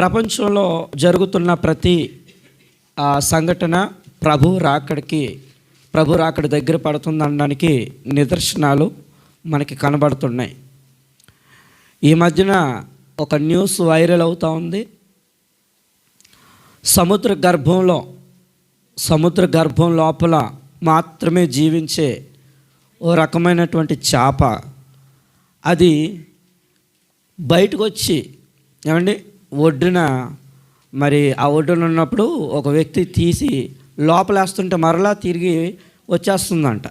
ప్రపంచంలో జరుగుతున్న ప్రతి ఆ, సంఘటన ప్రభు రాకడికి ప్రభు రాకడి దగ్గర పడుతుందనడానికి నిదర్శనాలు మనకి కనబడుతున్నాయి. ఈ మధ్యన ఒక న్యూస్ వైరల్ అవుతూ ఉంది. సముద్ర గర్భంలో సముద్ర గర్భం లోపల మాత్రమే జీవించే ఓ రకమైనటువంటి చేప. అది బయటకు వచ్చి ఏమండి? ఒడ్డున మరి ఆ ఒడ్డున ఉన్నప్పుడు ఒక వ్యక్తి తీసి లోపలేస్తుంటే మరలా తిరిగి వచ్చేస్తుందంట.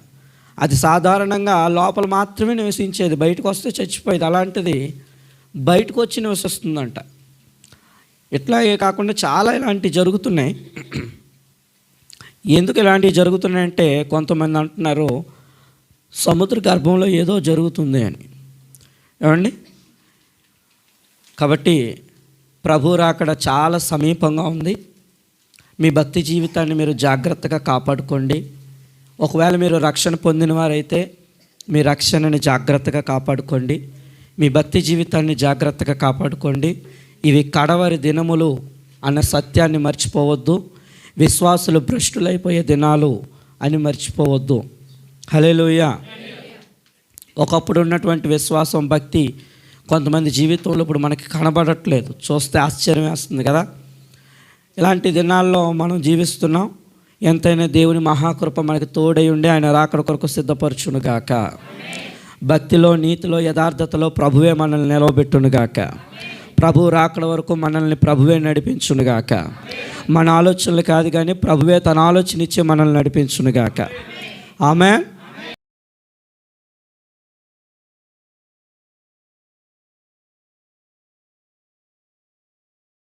అది సాధారణంగా లోపల మాత్రమే నివసించేది బయటకు వస్తే చచ్చిపోయేది. అలాంటిది బయటకు వచ్చి నివసిస్తుందంట. ఇట్లాగే కాకుండా చాలా ఇలాంటివి జరుగుతున్నాయి. ఎందుకు ఇలాంటివి జరుగుతున్నాయంటే కొంతమంది అంటున్నారు సముద్ర గర్భంలో ఏదో జరుగుతుంది అని. ఏమండి? కాబట్టి ప్రభు రాకడ చాలా సమీపంగా ఉంది. మీ భక్తి జీవితాన్ని మీరు జాగ్రత్తగా కాపాడుకోండి. ఒకవేళ మీరు రక్షణ పొందిన వారైతే మీ రక్షణని జాగ్రత్తగా కాపాడుకోండి. మీ భక్తి జీవితాన్ని జాగ్రత్తగా కాపాడుకోండి. ఇవి కడవరి దినములు అన్న సత్యాన్ని మర్చిపోవద్దు. విశ్వాసులు భ్రష్టులైపోయే దినాలు అని మర్చిపోవద్దు. హలేలుయ ఒకప్పుడు ఉన్నటువంటి విశ్వాసం భక్తి కొంతమంది జీవితంలో ఇప్పుడు మనకి కనబడట్లేదు. చూస్తే ఆశ్చర్యం వేస్తుంది కదా. ఇలాంటి దినాల్లో మనం జీవిస్తున్నాం. ఎంతైనా దేవుని మహాకృప మనకి తోడై ఉండి ఆయన రాకడ కొరకు సిద్ధపరచును గాక. భక్తిలో నీతిలో యథార్థతలో ప్రభువే మనల్ని నిలవబెట్టును గాక. ప్రభు రాకడ వరకు మనల్ని ప్రభువే నడిపించును గాక. మన ఆలోచనలు కాదు కానీ ప్రభువే తన ఆలోచన ఇచ్చి మనల్ని నడిపించును గాక. ఆమె